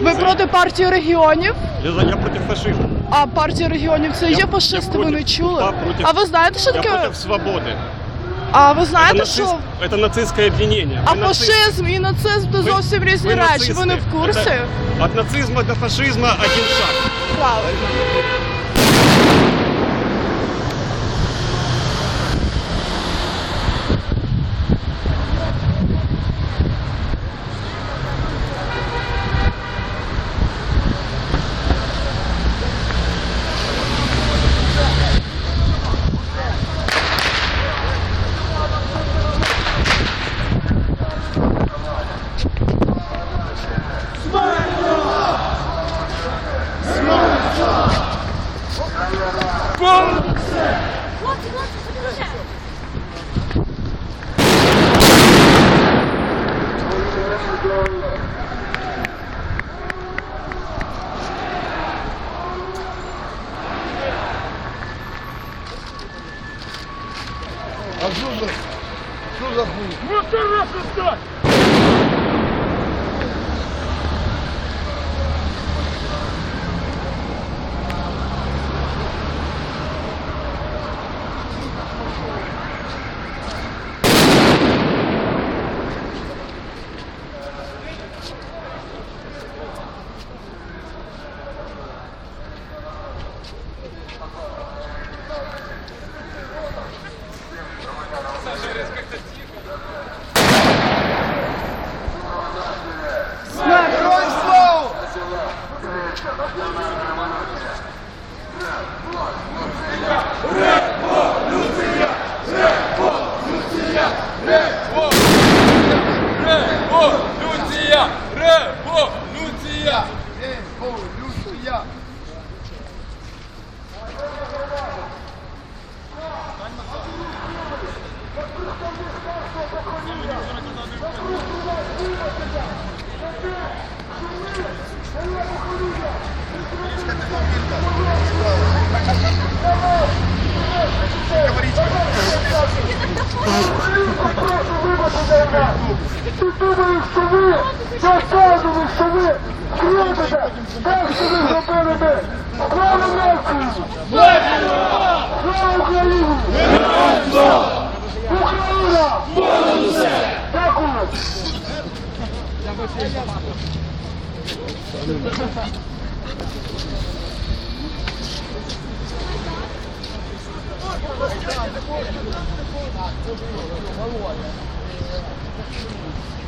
Ви проти партії регіонів? Я, за- я против фашизма. А партія регіонів це Я- є фашисти, я ви не проти- чули? я проти- А ви знаєте, що Я таке? против свободы. А ви Это, знаєте, нацист- що? это нацистское обвинение. А Вы нацист. фашизм і нацизм це Ви- зовсім різні ви речі. Ви не в нацисти. курсі? Это От нацизма до фашизма один шаг. Правильно. Що за, хуй? за хуй? Героям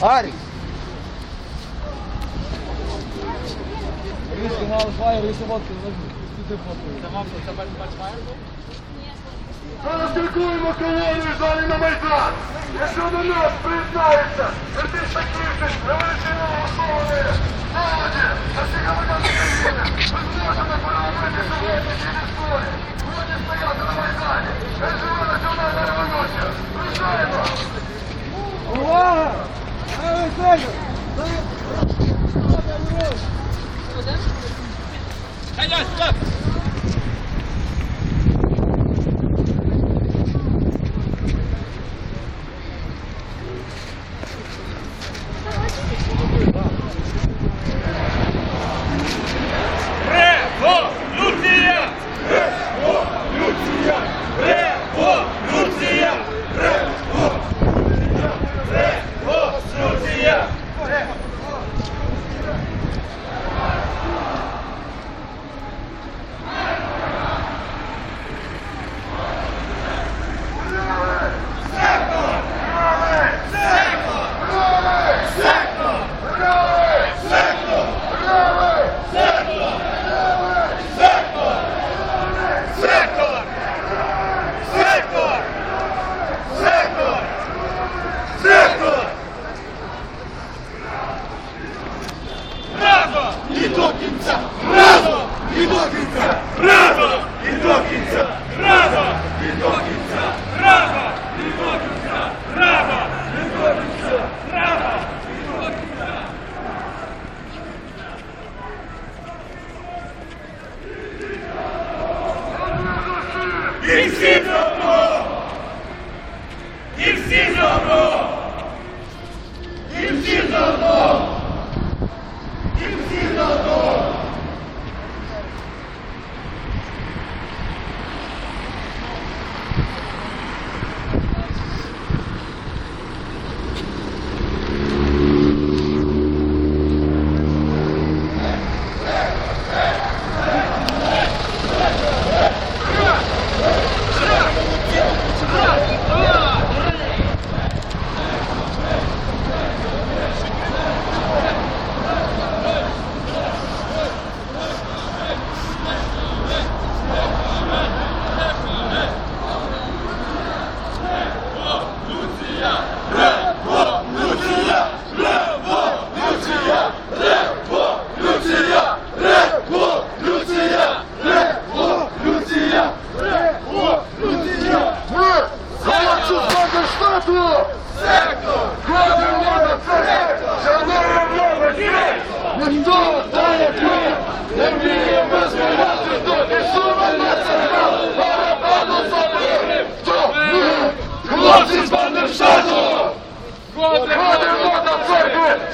Арі! Зараз Дякуємо колоною далі на Майдан! Якщо до нас приєднається артист активність революційного основи молоді та всіх громадян України, ми зможемо переробити сьогодні ці історії. Сьогодні стояти на Майдані. Хай живе національна революція! Рушаємо! Революція!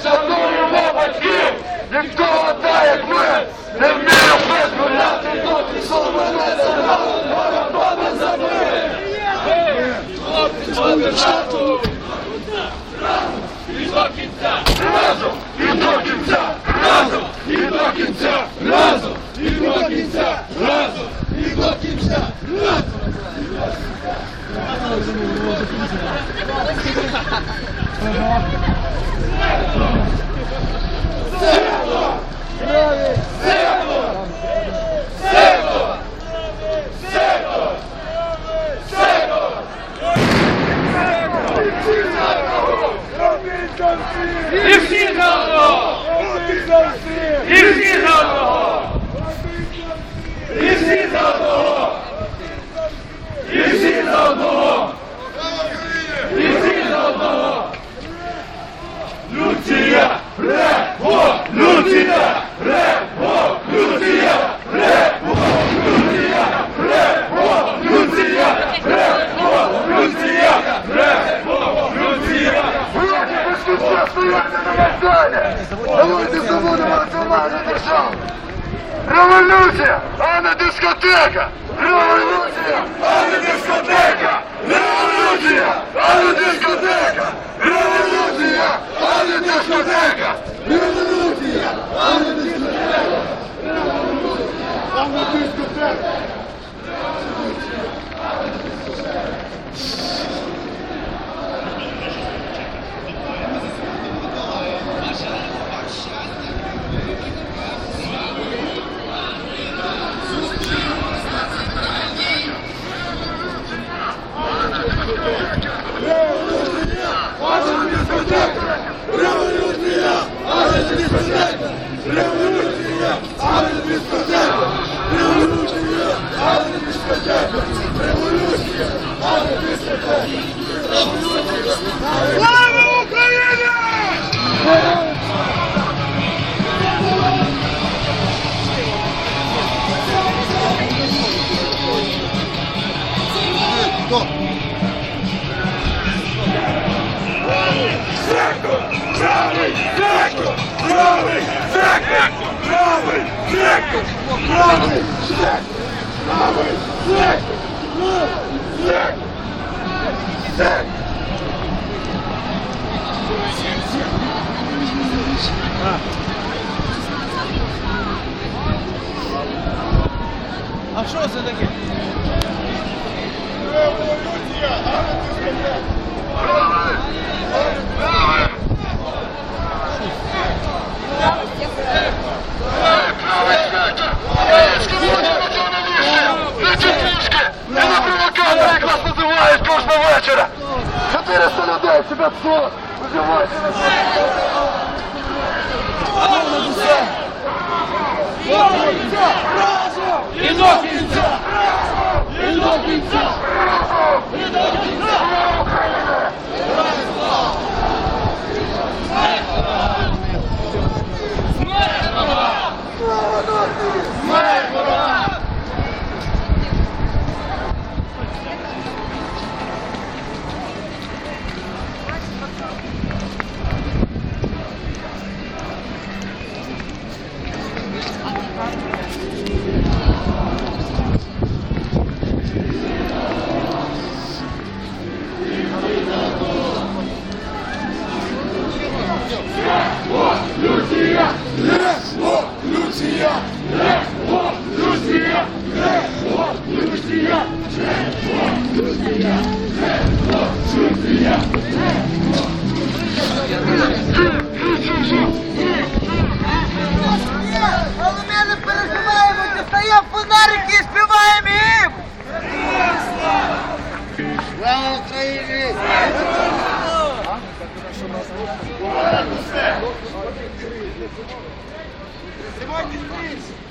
Шануємо батьків, ніхто так, як ми, не вміє визволяти доки мене забрали, не забили. Разом і до кінця, разом і до кінця, разом і до кінця, разом і до кінця, разом. І всі за одного! І всі за одного! І всі за одного! І всі за одного! І всі за одного! Люція! Революція! Революція! Революція! Революція! Революція! Революція! Давайте безкінця стояти на Майдані! Давайте забудемо національну державу! Революція, а не дискотека! Революція, а не дискотека! Революція, а не дискотека! Yeah. Правий! Правий! Правий! Сектор! Не на провокації, як нас називають кожного вечора! 400 людей, 500! Виживайте на І до кінця! І до кінця! Головне не переживаємо, достаємо фонарики і співаємо їм! Слава Україні! Снимайте стрічку!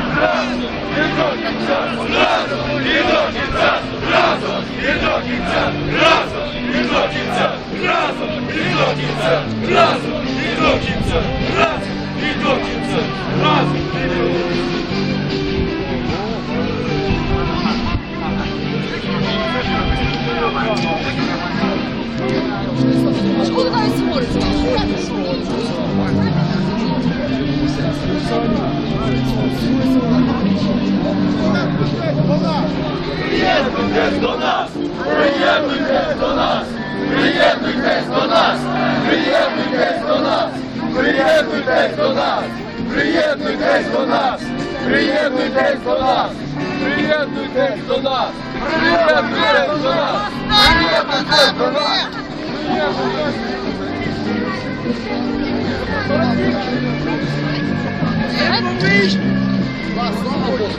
Разом і до кінця, разом і до кінця, разом і до кінця, разом. Приєднуйтесь до нас! Приєднуйтесь до нас! Приєднуйтесь до нас! Приєднуйтесь до нас! Приєднуйтесь до нас! Приєднуйтесь до нас! Приєднуйтесь до нас! Приєднуйтесь до нас! Приєднуйтесь до нас! Приєднуйтесь до нас! слава Богу,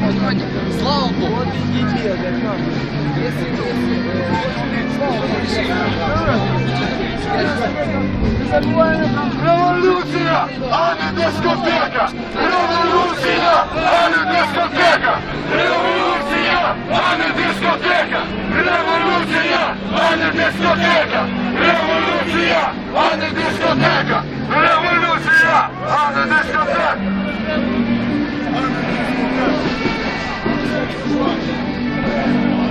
слава Богу. Вот и тебе, а не дискотека! Революція! а не дискотека! Революція! а не дискотека! Революція! а не дискотека! Революція! а не дискотека! Революція! а не дискотека! Thank you.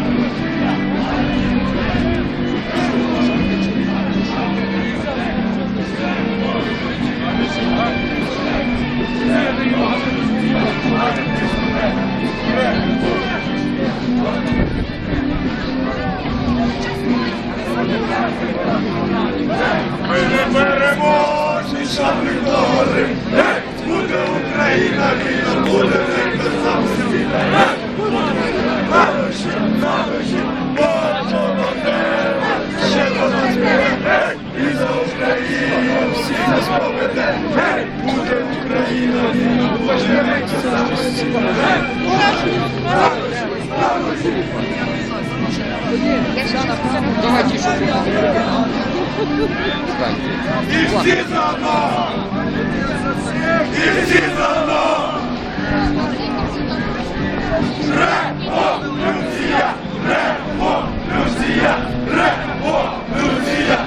робите? Геть! Буде Україна вільна, поживіть самості! Геть! Давайте І всі заодно! І всі заодно! Революція! Революція!